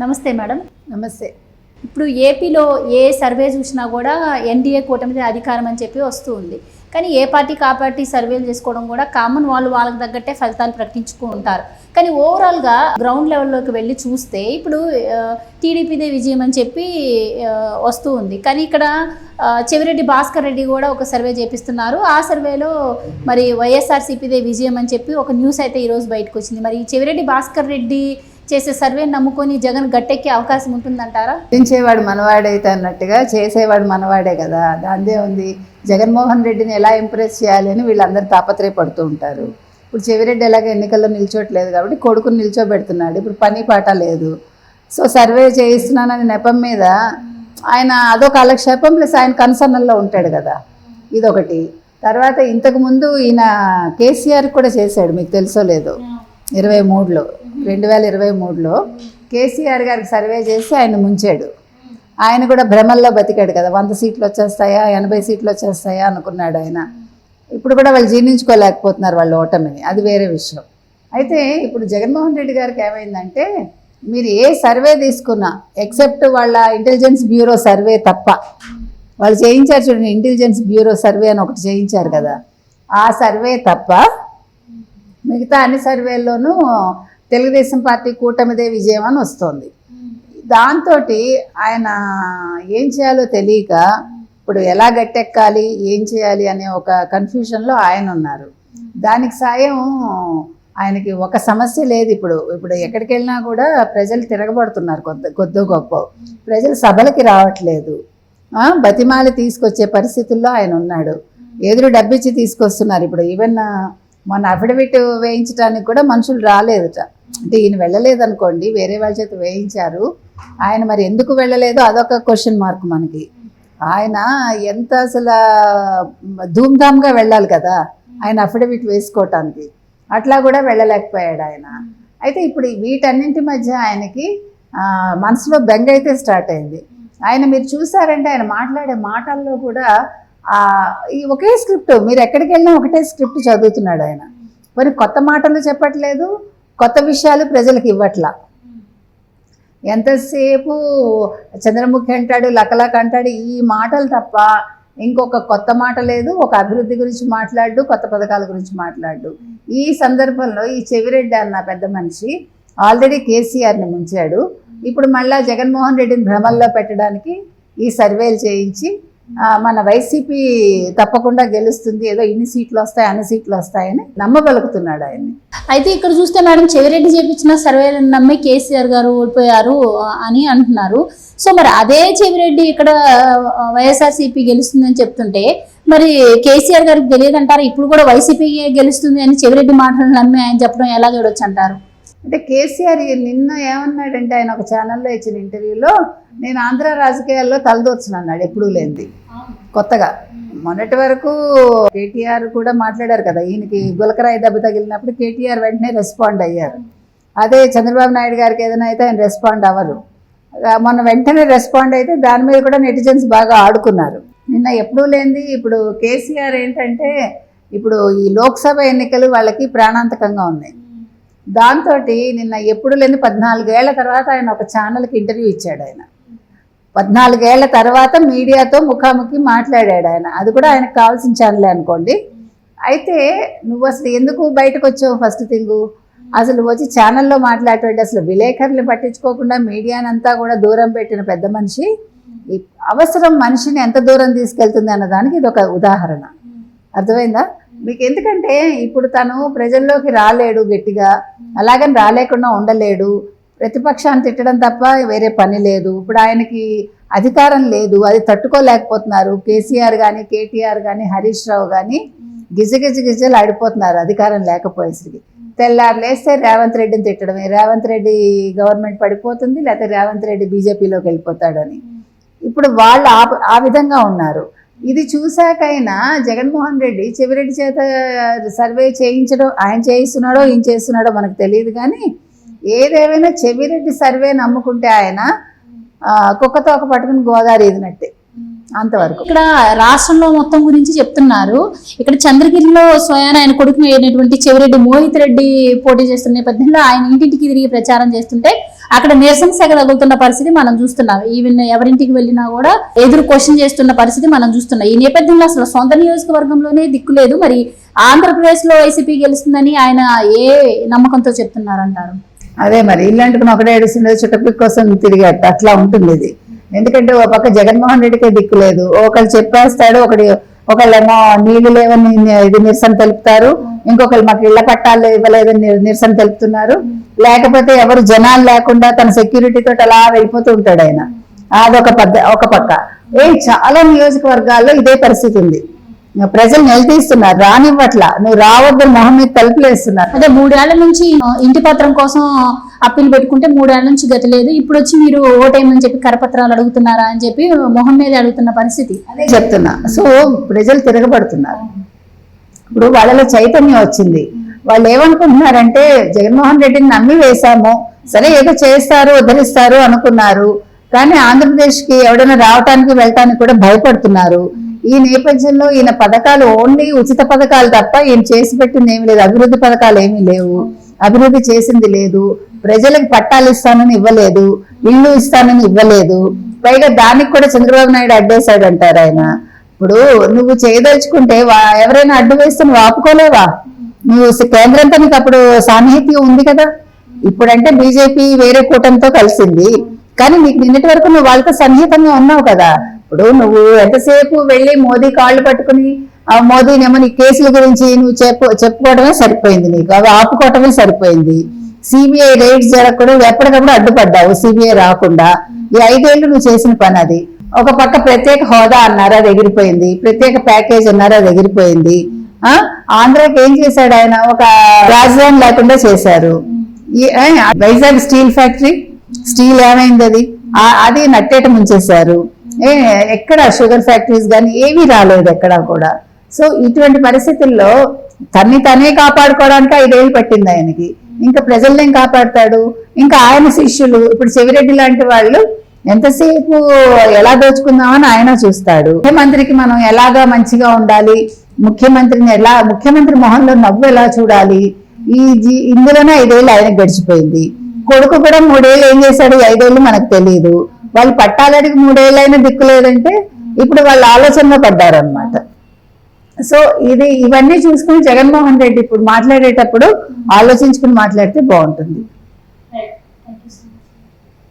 నమస్తే మేడం. నమస్తే. ఇప్పుడు ఏపీలో ఏ సర్వే చూసినా కూడా ఎన్డీఏ కూటమిది అధికారం అని చెప్పి వస్తూ ఉంది. కానీ ఏ పార్టీకి ఆ పార్టీ సర్వేలు చేసుకోవడం కూడా కామన్ వాళ్ళు వాళ్ళకి తగ్గట్టే ఫలితాలు ప్రకటించుకుంటారు కానీ ఓవరాల్గా గ్రౌండ్ లెవెల్లోకి వెళ్ళి చూస్తే ఇప్పుడు టీడీపీదే విజయం అని చెప్పి వస్తూ ఉంది. కానీ ఇక్కడ చెవిరెడ్డి భాస్కర్ రెడ్డి కూడా ఒక సర్వే చేపిస్తున్నారు. ఆ సర్వేలో మరి వైఎస్ఆర్సీపీదే విజయం అని చెప్పి ఒక న్యూస్ అయితే ఈరోజు బయటకు వచ్చింది. మరి ఈ చెవిరెడ్డి భాస్కర్ రెడ్డి చేసే సర్వే నమ్ముకొని జగన్ గట్టెక్కే అవకాశం ఉంటుందంటారా? పెంచేవాడు మనవాడైతే అన్నట్టుగా చేసేవాడు మనవాడే కదా. దాందే ఉంది జగన్మోహన్ రెడ్డిని ఎలా ఇంప్రెస్ చేయాలి అని వీళ్ళందరూ తాపత్రయపడుతూ ఉంటారు. ఇప్పుడు చెవిరెడ్డి ఎలాగ ఎన్నికల్లో నిల్చోట్లేదు కాబట్టి కొడుకుని నిల్చోబెడుతున్నాడు. ఇప్పుడు పని పాట లేదు. సో సర్వే చేయిస్తున్నానని నెపం మీద ఆయన అదో కాలక్షేపం ప్లస్ ఆయన కన్సర్నల్లో ఉంటాడు కదా. ఇదొకటి. తర్వాత ఇంతకుముందు ఈయన కేసీఆర్ కూడా చేశాడు మీకు తెలుసో లేదో. ఇరవై మూడులో. రెండు వేల ఇరవై మూడులో కేసీఆర్ గారికి సర్వే చేసి ఆయన ముంచాడు. ఆయన కూడా భ్రమల్లో బతికాడు కదా. వంద సీట్లు వచ్చేస్తాయా? ఎనభై సీట్లు వచ్చేస్తాయా అనుకున్నాడు ఆయన. ఇప్పుడు కూడా వాళ్ళు జీర్ణించుకోలేకపోతున్నారు వాళ్ళ ఓటమిని. అది వేరే విషయం. అయితే ఇప్పుడు జగన్మోహన్ రెడ్డి గారికి ఏమైందంటే మీరు ఏ సర్వే తీసుకున్నా ఎక్సెప్ట్ వాళ్ళ ఇంటెలిజెన్స్ బ్యూరో సర్వే తప్ప. వాళ్ళు చేయించారు చూడండి ఇంటెలిజెన్స్ బ్యూరో సర్వే అని ఒకటి చేయించారు కదా. ఆ సర్వే తప్ప మిగతా అన్ని సర్వేల్లోనూ తెలుగుదేశం పార్టీ కూటమిదే విజయం అని వస్తుంది. దాంతో ఆయన ఏం చేయాలో తెలియక ఇప్పుడు ఎలా గట్టెక్కాలి ఏం చేయాలి అనే ఒక కన్ఫ్యూషన్లో ఆయన ఉన్నారు. దానికి సాయం ఆయనకి ఒక సమస్య లేదు ఇప్పుడు. ఇప్పుడు ఎక్కడికి వెళ్ళినా కూడా ప్రజలు తిరగబడుతున్నారు కొద్ది కొద్దో గొప్ప. ప్రజలు సభలకి రావట్లేదు. బతిమాల బతిమాలి తీసుకొచ్చే పరిస్థితుల్లో ఆయన ఉన్నాడు. ఎదురు డబ్బిచ్చి తీసుకొస్తున్నారు. ఇప్పుడు ఈవెన్ మొన్న అఫిడవిట్ వేయించడానికి కూడా మనుషులు రాలేదుట. అంటే ఈయన వెళ్ళలేదు అనుకోండి వేరే వాళ్ళ చేత వేయించారు. ఆయన మరి ఎందుకు వెళ్ళలేదో అదొక క్వశ్చన్ మార్క్ మనకి. ఆయన ఎంత అసలు ధూమ్ధామ్గా వెళ్ళాలి కదా ఆయన అఫిడవిట్ వేసుకోవటానికి. అట్లా కూడా వెళ్ళలేకపోయాడు ఆయన. అయితే ఇప్పుడు వీటన్నింటి మధ్య ఆయనకి మనసులో బెంగ అయితే స్టార్ట్ అయింది. ఆయన మీరు చూసారంటే ఆయన మాట్లాడే మాటల్లో కూడా ఈ ఒకే స్క్రిప్ట్ మీరు ఎక్కడికి వెళ్ళినా ఒకటే స్క్రిప్ట్ చదువుతున్నాడు ఆయన. మరి కొత్త మాటలు చెప్పట్లేదు కొత్త విషయాలు ప్రజలకు ఇవ్వట్లా. ఎంతసేపు చంద్రముఖి అంటాడు లకలక అంటాడు ఈ మాటలు తప్ప ఇంకొక కొత్త మాట లేదు ఒక అభివృద్ధి గురించి మాట్లాడు కొత్త పథకాల గురించి మాట్లాడు. ఈ సందర్భంలో ఈ చెవిరెడ్డి అన్న పెద్ద మనిషి ఆల్రెడీ కేసీఆర్ని ముంచాడు. ఇప్పుడు మళ్ళా జగన్మోహన్ రెడ్డిని భ్రమల్లో పెట్టడానికి ఈ సర్వేలు చేయించి మన వైసీపీ తప్పకుండా గెలుస్తుంది ఏదో ఇన్ని సీట్లు వస్తాయి అన్ని సీట్లు వస్తాయని నమ్మగలుగుతున్నాడు ఆయన్ని. అయితే ఇక్కడ చూస్తే మేడం చెవిరెడ్డి చేపించిన సర్వేలను నమ్మి కేసీఆర్ గారు ఓడిపోయారు అని అంటున్నారు. సో మరి అదే చెవిరెడ్డి ఇక్కడ వైఎస్ఆర్సీపీ గెలుస్తుందని చెప్తుంటే మరి కేసీఆర్ గారికి తెలియదు అంటారు ఇప్పుడు కూడా వైసీపీ గెలుస్తుంది అని చెవిరెడ్డి మాటలు నమ్మి ఆయన చెప్పడం ఎలా చూడొచ్చు అంటారు? అంటే కేసీఆర్ నిన్న ఏమన్నాడంటే ఆయన ఒక ఛానల్లో ఇచ్చిన ఇంటర్వ్యూలో నేను ఆంధ్ర రాజకీయాల్లో తలదోచును అన్నాడు ఎప్పుడూ లేనిది. కొత్తగా. మొన్నటి వరకు కేటీఆర్ కూడా మాట్లాడారు కదా ఈయనకి గులకరాయి దెబ్బ తగిలినప్పుడు కేటీఆర్ వెంటనే రెస్పాండ్ అయ్యారు. అదే చంద్రబాబు నాయుడు గారికి ఏదైనా అయితే ఆయన రెస్పాండ్ అవ్వరు. మొన్న వెంటనే రెస్పాండ్ అయితే దాని మీద కూడా నెటిజన్స్ బాగా ఆడుకున్నారు. నిన్న ఎప్పుడూ లేనిది. ఇప్పుడు కేసీఆర్ ఏంటంటే ఇప్పుడు ఈ లోక్సభ ఎన్నికలు వాళ్ళకి ప్రాణాంతకంగా ఉన్నాయి. దాంతో నిన్న ఎప్పుడు లేని పద్నాలుగేళ్ళ తర్వాత ఆయన ఒక ఛానల్కి ఇంటర్వ్యూ ఇచ్చాడు ఆయన. పద్నాలుగేళ్ళ తర్వాత మీడియాతో ముఖాముఖి మాట్లాడాడు ఆయన. అది కూడా ఆయనకు కావాల్సిన ఛానలే అనుకోండి. అయితే నువ్వు అసలు ఎందుకు బయటకు వచ్చావు ఫస్ట్ థింగు? అసలు వచ్చి ఛానల్లో మాట్లాడేటప్పుడు అసలు విలేకరులు పట్టించుకోకుండా మీడియానంతా కూడా దూరం పెట్టిన పెద్ద మనిషి. ఈ అవసరం మనిషిని ఎంత దూరం తీసుకెళ్తుంది అన్నదానికి ఇది ఒక ఉదాహరణ. అర్థమైందా? మీకు ఎందుకంటే ఇప్పుడు తను ప్రజల్లోకి రాలేడు గట్టిగా. అలాగని రాలేకుండా ఉండలేడు. ప్రతిపక్షాన్ని తిట్టడం తప్ప వేరే పని లేదు. ఇప్పుడు ఆయనకి అధికారం లేదు. అది తట్టుకోలేకపోతున్నారు. కేసీఆర్ కానీ కేటీఆర్ కానీ హరీష్ రావు కానీ గిజగిజ గిజలు ఆడిపోతున్నారు అధికారం లేకపోయేసరికి. తెల్లారు లేస్తే రేవంత్ రెడ్డిని తిట్టడమే. రేవంత్ రెడ్డి గవర్నమెంట్ పడిపోతుంది లేకపోతే రేవంత్ రెడ్డి బీజేపీలోకి వెళ్ళిపోతాడని. ఇప్పుడు వాళ్ళు ఆ ఆ విధంగా ఉన్నారు. ఇది చూశాకైనా జగన్మోహన్ రెడ్డి చెవిరెడ్డి చేత సర్వే చేయించడం ఆయన చేయిస్తున్నాడో ఈయన చేస్తున్నాడో మనకు తెలియదు కానీ ఏదేమైనా చెవిరెడ్డి సర్వే నమ్ముకుంటే ఆయన కుక్కతో ఒక పట్టుకుని గోదావరి ఇదినట్టే అంతవరకు. ఇక్కడ రాష్ట్రంలో మొత్తం గురించి చెప్తున్నారు. ఇక్కడ చంద్రగిరిలో స్వయాన ఆయన కొడుకు అయినటువంటి చెవిరెడ్డి మోహిత్ రెడ్డి పోటీ చేస్తున్న నేపథ్యంలో ఆయన ఇంటింటికి తిరిగి ప్రచారం చేస్తుంటే అక్కడ నిరసన శాఖ తగులుతున్న పరిస్థితి మనం చూస్తున్నాం. ఈవెన్ ఎవరింటికి వెళ్ళినా కూడా ఎదురు క్వశ్చన్ చేస్తున్న పరిస్థితి మనం చూస్తున్నాం. ఈ నేపథ్యంలో అసలు సొంత నియోజకవర్గంలోనే దిక్కు లేదు. మరి ఆంధ్రప్రదేశ్లో వైసీపీ గెలుస్తుందని ఆయన ఏ నమ్మకంతో చెప్తున్నారంటారు? అదే మరి ఇల్లంటుకుని ఒకటే ఏడుస్తుండే చుట్టపిక్ కోసం తిరిగట్టు అట్లా ఉంటుంది ఇది. ఎందుకంటే ఓ పక్క జగన్మోహన్ రెడ్డికే దిక్కు లేదు. ఒకళ్ళు చెప్పేస్తాడు ఒకటి ఒకళ్ళేమో నీళ్ళు లేవని ఇది నిరసన తెలుపుతారు ఇంకొకరు మాకు ఇళ్ళ పట్టాలు ఇవ్వలేదని నిరసన తెలుపుతున్నారు. లేకపోతే ఎవరు జనాలు లేకుండా తన సెక్యూరిటీ తోటి అలా వెళ్ళిపోతూ ఉంటాడు ఆయన. అదొక పద్ధ ఒక పక్క. ఏ చాలా నియోజకవర్గాల్లో ఇదే పరిస్థితి ఉంది. ప్రజలు నిలదీస్తున్నారు రానివ్వట్లా. నువ్వు రావద్దని మొహం మీద తలుపులేస్తున్నారు. అదే మూడేళ్ళ నుంచి ఇంటి పత్రం కోసం అప్పీల్ పెట్టుకుంటే మూడేళ్ళ నుంచి గతి లేదు. ఇప్పుడు వచ్చి మీరు ఓటేయమని చెప్పి కరపత్రాలు అడుగుతున్నారా అని చెప్పి మొహం మీద అడుగుతున్న పరిస్థితి. అదే చెప్తున్నా. సో ప్రజలు తిరగబడుతున్నారు. ఇప్పుడు వాళ్ళలో చైతన్యం వచ్చింది. వాళ్ళు ఏమనుకుంటున్నారంటే జగన్మోహన్ రెడ్డిని నమ్మి వేశాము. సరే ఏదో చేస్తారు ఉద్ధరిస్తారు అనుకున్నారు. కానీ ఆంధ్రప్రదేశ్కి ఎవడైనా రావటానికి వెళ్ళటానికి కూడా భయపడుతున్నారు. ఈ నేపథ్యంలో ఈయన పథకాలు ఓన్లీ ఉచిత పథకాలు తప్ప ఈయన చేసి పెట్టింది ఏమీ లేదు. అభివృద్ధి పథకాలు ఏమీ లేవు. అభివృద్ధి చేసింది లేదు. ప్రజలకు పట్టాలు ఇస్తానని ఇవ్వలేదు ఇల్లు ఇస్తానని ఇవ్వలేదు. పైగా దానికి కూడా చంద్రబాబు నాయుడు అడ్డేశాడు అంటారు ఆయన. ఇప్పుడు నువ్వు చేయదలుచుకుంటే వా- ఎవరైనా అడ్డు వేస్తే నువ్వు ఆపుకోలేవా? నువ్వు కేంద్రంతో నీకు అప్పుడు సాన్నిహిత్యం ఉంది కదా? ఇప్పుడంటే బీజేపీ వేరే కూటమితో కలిసింది. కానీ నీకు నిన్నటి వరకు నువ్వు వాళ్ళతో సన్నిహితంగా ఉన్నావు కదా. ఇప్పుడు నువ్వు ఎంతసేపు వెళ్ళి మోదీ కాళ్ళు పట్టుకుని ఆ మోదీనేమో నీ కేసుల గురించి నువ్వు చెప్పు చెప్పుకోవడమే సరిపోయింది నీకు. అవి ఆపుకోవటమే సరిపోయింది. సిబిఐ రైడ్స్ జరగకుండా ఎప్పటికప్పుడు అడ్డుపడ్డావు. సిబిఐ రాకుండా. ఈ ఐదేళ్ళు నువ్వు చేసిన పని అది. ఒక పక్క ప్రత్యేక హోదా అన్నారు అది ఎగిరిపోయింది. ప్రత్యేక ప్యాకేజ్ అన్నారు అది ఎగిరిపోయింది. ఆ? ఆంధ్రాకి ఏం చేశాడు ఆయన? ఒక రాజధాని లేకుండా చేశారు. Vizag steel factory? స్టీల్ ఏమైంది అది? అది నట్టేట ముంచేశారు. ఏ ఎక్కడ షుగర్ ఫ్యాక్టరీస్ కానీ ఏమీ రాలేదు ఎక్కడ కూడా. సో ఇటువంటి పరిస్థితుల్లో తన్ని తనే కాపాడుకోవడానికి ఐదేళ్ళు పట్టింది ఆయనకి. ఇంకా ప్రజల్ని ఏం కాపాడతాడు? ఇంకా ఆయన శిష్యులు ఇప్పుడు చెవిరెడ్డి లాంటి వాళ్ళు ఎంతసేపు ఎలా దోచుకుందామని ఆయన చూస్తాడు. ముఖ్యమంత్రికి మనం ఎలాగా మంచిగా ఉండాలి? ముఖ్యమంత్రిని ఎలా ముఖ్యమంత్రి మొహంలో నవ్వు ఎలా చూడాలి? ఈ జీ- ఇందులోనే ఐదేళ్ళు ఆయన గడిచిపోయింది. కొడుకు కూడా మూడేళ్ళు ఏం చేశాడు? ఐదేళ్ళు మనకు తెలియదు వాళ్ళు పట్టాలడికి మూడేళ్ళైనా దిక్కు లేదంటే ఇప్పుడు వాళ్ళ ఆలోచనలో పడ్డారనమాట సో ఇది ఇవన్నీ చూసుకుని జగన్మోహన్ రెడ్డి ఇప్పుడు మాట్లాడేటప్పుడు ఆలోచించుకుని మాట్లాడితే బాగుంటుంది.